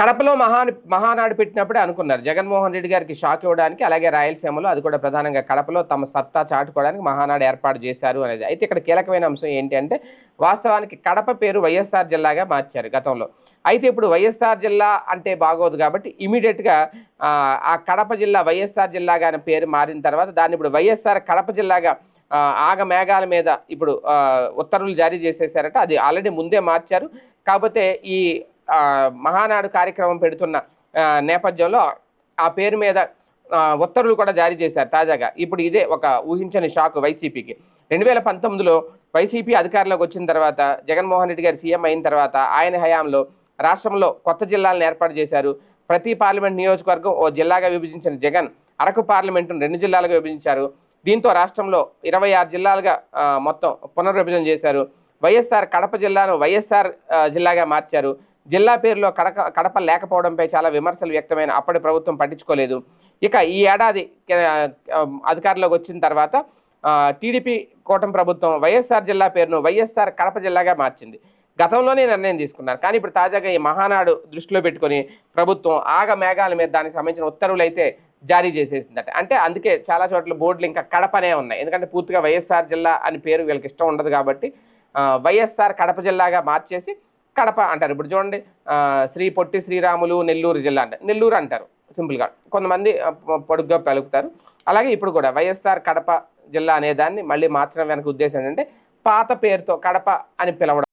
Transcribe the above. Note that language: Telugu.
కడపలో మహా మహానాడు పెట్టినప్పుడే అనుకున్నారు. జగన్మోహన్ రెడ్డి గారికి షాక్ ఇవ్వడానికి అలాగే రాయలసీమలో అది కూడా ప్రధానంగా కడపలో తమ సత్తా చాటుకోవడానికి మహానాడు ఏర్పాటు చేశారు అనేది. అయితే ఇక్కడ కీలకమైన అంశం ఏంటి అంటే వాస్తవానికి కడప పేరు వైఎస్ఆర్ జిల్లాగా మార్చారు గతంలో. అయితే ఇప్పుడు వైఎస్ఆర్ జిల్లా అంటే బాగోదు కాబట్టి ఇమీడియట్గా ఆ కడప జిల్లా వైఎస్ఆర్ జిల్లాగా అనే పేరు మారిన తర్వాత దాన్ని ఇప్పుడు వైఎస్ఆర్ కడప జిల్లాగా ఆగ మేఘాల మీద ఇప్పుడు ఉత్తర్వులు జారీ చేసేసారట. అది ఆల్రెడీ ముందే మార్చారు. కాకపోతే ఈ మహానాడు కార్యక్రమం పెడుతున్న నేపథ్యంలో ఆ పేరు మీద ఉత్తర్వులు కూడా జారీ చేశారు తాజాగా. ఇప్పుడు ఇదే ఒక ఊహించని షాక్ వైసీపీకి. రెండు వేల పంతొమ్మిదిలో వైసీపీ అధికారంలోకి వచ్చిన తర్వాత జగన్మోహన్ రెడ్డి గారు సీఎం అయిన తర్వాత ఆయన హయాంలో రాష్ట్రంలో కొత్త జిల్లాలను ఏర్పాటు చేశారు. ప్రతి పార్లమెంట్ నియోజకవర్గం ఓ జిల్లాగా విభజించిన జగన్ అరకు పార్లమెంటును రెండు జిల్లాలుగా విభజించారు. దీంతో రాష్ట్రంలో ఇరవై ఆరు జిల్లాలుగా మొత్తం పునర్విభజన చేశారు. వైఎస్ఆర్ కడప జిల్లాను వైఎస్ఆర్ జిల్లాగా మార్చారు. జిల్లా పేరులో కడక కడప లేకపోవడంపై చాలా విమర్శలు వ్యక్తమైన అప్పటి ప్రభుత్వం పట్టించుకోలేదు. ఇక ఈ ఏడాది అధికారంలోకి వచ్చిన తర్వాత టీడీపీ కూటమి ప్రభుత్వం వైఎస్ఆర్ జిల్లా పేరును వైఎస్ఆర్ కడప జిల్లాగా మార్చింది. గతంలోనే నిర్ణయం తీసుకున్నారు. కానీ ఇప్పుడు తాజాగా ఈ మహానాడు దృష్టిలో పెట్టుకొని ప్రభుత్వం ఆగ మేఘాల మీద దానికి సంబంధించిన ఉత్తర్వులు అయితే జారీ చేసేసిందట. అంటే అందుకే చాలా చోట్ల బోర్డులు ఇంకా కడపనే ఉన్నాయి. ఎందుకంటే పూర్తిగా వైఎస్ఆర్ జిల్లా అని పేరు వీళ్ళకి ఇష్టం ఉండదు కాబట్టి వైఎస్ఆర్ కడప జిల్లాగా మార్చేసి కడప అంటారు. ఇప్పుడు చూడండి శ్రీ పొట్టి శ్రీరాములు నెల్లూరు జిల్లా అంటారు నెల్లూరు అంటారు సింపుల్గా. కొంతమంది పొడుగ్గా పలుకుతారు. అలాగే ఇప్పుడు కూడా వైఎస్ఆర్ కడప జిల్లా అనే దాన్ని మళ్ళీ మార్చడం వెనక ఉద్దేశం ఏంటంటే పాత పేరుతో కడప అని పిలవడం.